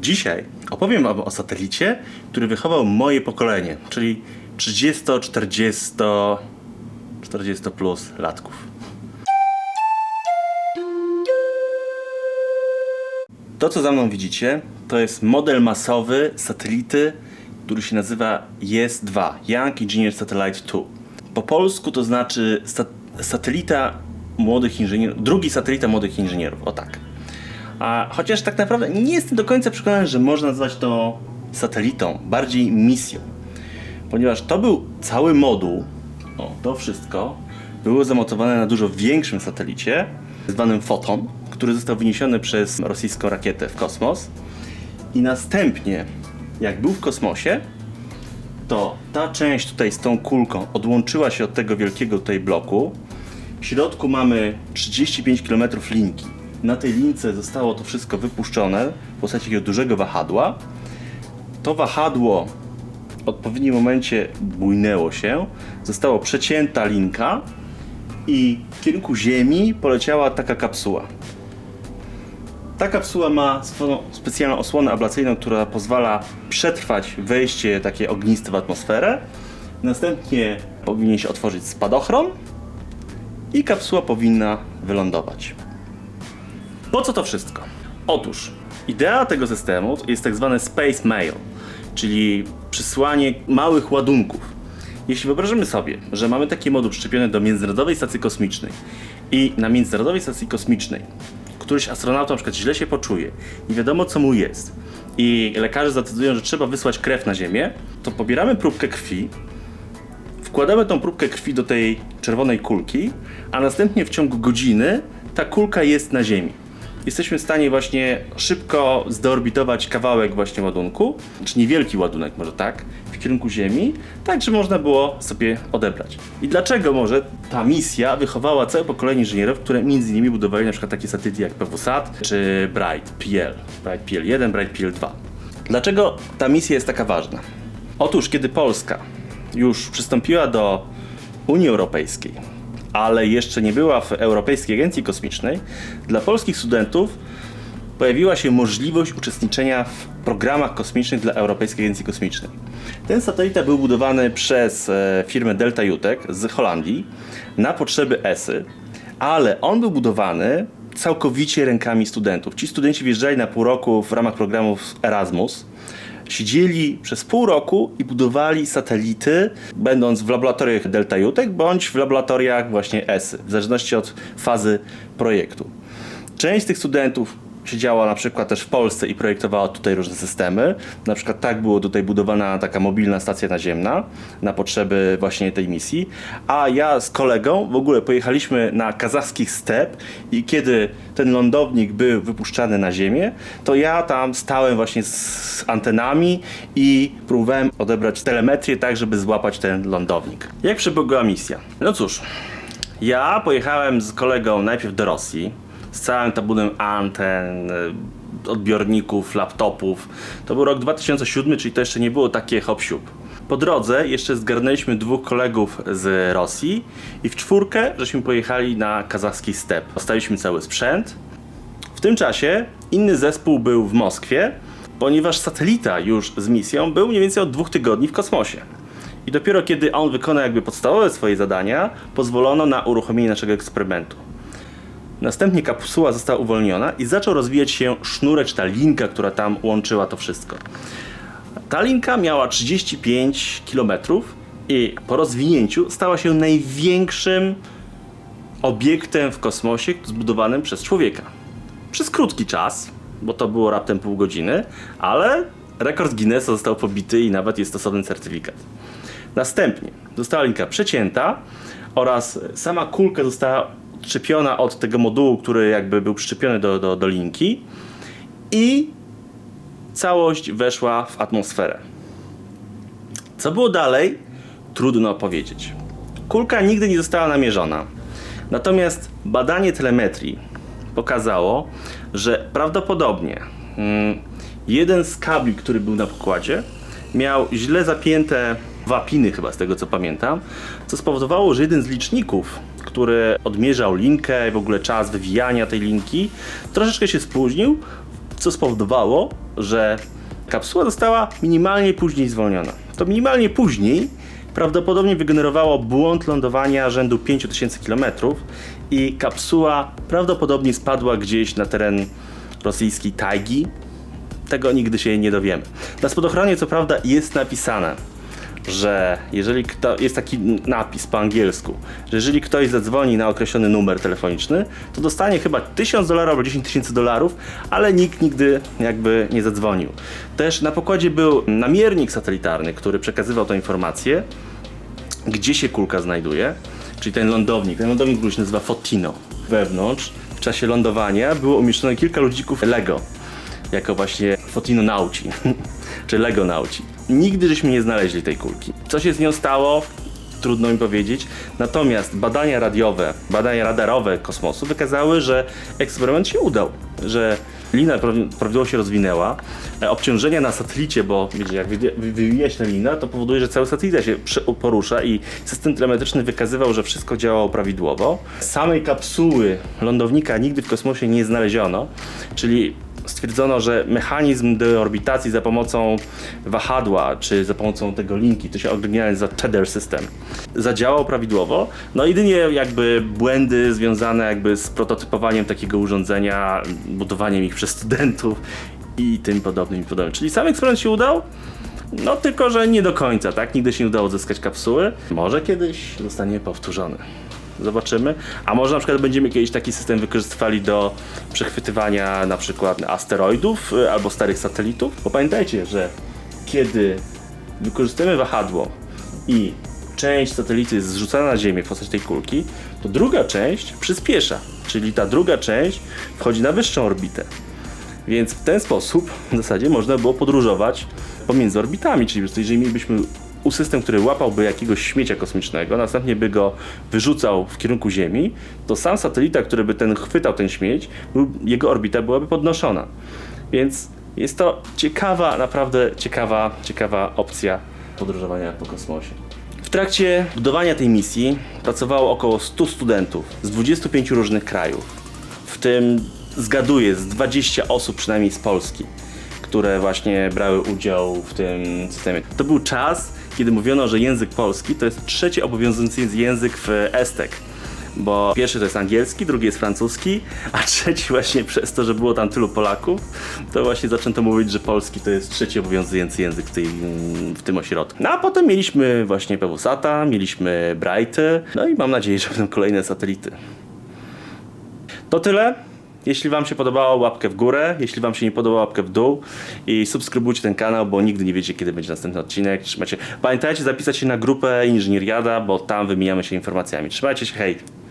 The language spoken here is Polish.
Dzisiaj opowiem wam o satelicie, który wychował moje pokolenie, czyli 30, 40, 40 plus latków. To, co za mną widzicie, to jest model masowy satelity, który się nazywa YES-2, Young Engineer Satellite 2. Po polsku to znaczy sta- satelita młodych inżynierów, drugi satelita młodych inżynierów, o tak. A chociaż tak naprawdę nie jestem do końca przekonany, że można nazwać to satelitą, bardziej misją. Ponieważ to był cały moduł, o, to wszystko było zamontowane na dużo większym satelicie, zwanym Foton, który został wyniesiony przez rosyjską rakietę w kosmos. I następnie, jak był w kosmosie, to ta część tutaj z tą kulką odłączyła się od tego wielkiego tutaj bloku. W środku mamy 35 km linki. Na tej lince zostało to wszystko wypuszczone w postaci takiego dużego wahadła. To wahadło w odpowiednim momencie bujnęło się, została przecięta linka i w kierunku Ziemi poleciała taka kapsuła. Ta kapsuła ma swoją specjalną osłonę ablacyjną, która pozwala przetrwać wejście takie ogniste w atmosferę. Następnie powinien się otworzyć spadochron i kapsuła powinna wylądować. Po co to wszystko? Otóż idea tego systemu jest tak zwane space mail, czyli przysłanie małych ładunków. Jeśli wyobrażymy sobie, że mamy taki moduł przyczepiony do Międzynarodowej Stacji Kosmicznej i na Międzynarodowej Stacji Kosmicznej któryś astronauta na przykład źle się poczuje, nie wiadomo co mu jest i lekarze zadecydują, że trzeba wysłać krew na Ziemię, to pobieramy próbkę krwi, wkładamy tą próbkę krwi do tej czerwonej kulki, a następnie w ciągu godziny ta kulka jest na Ziemi. Jesteśmy w stanie właśnie szybko zdeorbitować kawałek właśnie ładunku, czy niewielki ładunek może tak, w kierunku Ziemi, tak, żeby można było sobie odebrać. I dlaczego może ta misja wychowała całe pokolenie inżynierów, które między innymi budowali na przykład takie satelity jak PWSAT czy Bright PL, Bright PL1, Bright PL2. Dlaczego ta misja jest taka ważna? Otóż kiedy Polska już przystąpiła do Unii Europejskiej, ale jeszcze nie była w Europejskiej Agencji Kosmicznej, dla polskich studentów pojawiła się możliwość uczestniczenia w programach kosmicznych dla Europejskiej Agencji Kosmicznej. Ten satelita był budowany przez e, firmę Delta Jutek z Holandii na potrzeby ESY, ale on był budowany całkowicie rękami studentów. Ci studenci wjeżdżali na pół roku w ramach programów Erasmus. Siedzieli przez pół roku i budowali satelity, będąc w laboratoriach Delta Jutek bądź w laboratoriach właśnie ESY, w zależności od fazy projektu. Część tych studentów siedziała na przykład też w Polsce i projektowała tutaj różne systemy. Na przykład tak było tutaj budowana taka mobilna stacja naziemna na potrzeby właśnie tej misji. A ja z kolegą w ogóle pojechaliśmy na kazachski step i kiedy ten lądownik był wypuszczany na ziemię, to ja tam stałem właśnie z antenami i próbowałem odebrać telemetrię tak, żeby złapać ten lądownik. Jak przebiegła misja? No cóż, ja pojechałem z kolegą najpierw do Rosji z całym tabunem anten, y, odbiorników, laptopów. To był rok 2007, czyli to jeszcze nie było takie hop siup. Po drodze jeszcze zgarnęliśmy dwóch kolegów z Rosji i w czwórkę żeśmy pojechali na kazachski step. Dostaliśmy cały sprzęt. W tym czasie inny zespół był w Moskwie, ponieważ satelita już z misją był mniej więcej od dwóch tygodni w kosmosie. I dopiero kiedy on wykonał jakby podstawowe swoje zadania, pozwolono na uruchomienie naszego eksperymentu. Następnie kapsuła została uwolniona i zaczął rozwijać się sznurek, czy ta linka, która tam łączyła to wszystko. Ta linka miała 35 km i po rozwinięciu stała się największym obiektem w kosmosie zbudowanym przez człowieka. Przez krótki czas, bo to było raptem pół godziny, ale rekord Guinnessa został pobity i nawet jest stosowny certyfikat. Następnie została linka przecięta oraz sama kulka została odczepiona od tego modułu, który jakby był przyczepiony do, do, do linki i całość weszła w atmosferę. Co było dalej? Trudno powiedzieć. Kulka nigdy nie została namierzona. Natomiast badanie telemetrii pokazało, że prawdopodobnie mm, jeden z kabli, który był na pokładzie, miał źle zapięte wapiny, chyba z tego co pamiętam, co spowodowało, że jeden z liczników, który odmierzał linkę i w ogóle czas wywijania tej linki, troszeczkę się spóźnił, co spowodowało, że kapsuła została minimalnie później zwolniona. To minimalnie później prawdopodobnie wygenerowało błąd lądowania rzędu 5000 km i kapsuła prawdopodobnie spadła gdzieś na teren rosyjskiej tajgi. Tego nigdy się nie dowiemy. Na spadochronie co prawda jest napisane, że jeżeli kto, jest taki napis po angielsku, że jeżeli ktoś zadzwoni na określony numer telefoniczny, to dostanie chyba 1000 dolarów albo 10 tysięcy dolarów, ale nikt nigdy jakby nie zadzwonił. Też na pokładzie był namiernik satelitarny, który przekazywał tę informację, gdzie się kulka znajduje, czyli ten lądownik. Ten lądownik który się nazywa Fotino. Wewnątrz w czasie lądowania było umieszczone kilka ludzików Lego, jako właśnie Fotino Nauci, czy Lego Nauci. Nigdy żeśmy nie znaleźli tej kulki. Co się z nią stało? Trudno mi powiedzieć. Natomiast badania radiowe, badania radarowe kosmosu wykazały, że eksperyment się udał, że lina praw- prawidłowo się rozwinęła. E, Obciążenia na satelicie, bo wiecie, jak wywija się lina, to powoduje, że cały satelita się porusza i system telemetryczny wykazywał, że wszystko działało prawidłowo. Samej kapsuły lądownika nigdy w kosmosie nie znaleziono, czyli stwierdzono, że mechanizm deorbitacji za pomocą wahadła, czy za pomocą tego linki, to się oryginalnie nazywa tether system, zadziałał prawidłowo. No jedynie jakby błędy związane jakby z prototypowaniem takiego urządzenia, budowaniem ich przez studentów i tym podobnym i podobnym. Czyli sam eksperyment się udał, no tylko, że nie do końca, tak? Nigdy się nie udało zyskać kapsuły. Może kiedyś zostanie powtórzony. Zobaczymy. A może na przykład będziemy kiedyś taki system wykorzystywali do przechwytywania na przykład asteroidów y, albo starych satelitów. Bo pamiętajcie, że kiedy wykorzystujemy wahadło i część satelity jest zrzucana na Ziemię w postaci tej kulki, to druga część przyspiesza. Czyli ta druga część wchodzi na wyższą orbitę. Więc w ten sposób w zasadzie można było podróżować pomiędzy orbitami, czyli jeżeli mielibyśmy system, który łapałby jakiegoś śmiecia kosmicznego, następnie by go wyrzucał w kierunku Ziemi, to sam satelita, który by ten chwytał ten śmieć, jego orbita byłaby podnoszona. Więc jest to ciekawa, naprawdę ciekawa, ciekawa opcja podróżowania po kosmosie. W trakcie budowania tej misji pracowało około 100 studentów z 25 różnych krajów. W tym zgaduję z 20 osób przynajmniej z Polski, które właśnie brały udział w tym systemie. To był czas, kiedy mówiono, że język polski to jest trzeci obowiązujący język w Estek. Bo pierwszy to jest angielski, drugi jest francuski, a trzeci właśnie przez to, że było tam tylu Polaków, to właśnie zaczęto mówić, że polski to jest trzeci obowiązujący język w, tej, w tym ośrodku. No a potem mieliśmy właśnie PWSATA, mieliśmy Brighty, no i mam nadzieję, że będą kolejne satelity. To tyle. Jeśli Wam się podobało, łapkę w górę. Jeśli Wam się nie podobało, łapkę w dół. I subskrybujcie ten kanał, bo nigdy nie wiecie, kiedy będzie następny odcinek. Trzymajcie. Pamiętajcie zapisać się na grupę Inżynieriada, bo tam wymieniamy się informacjami. Trzymajcie się, hej!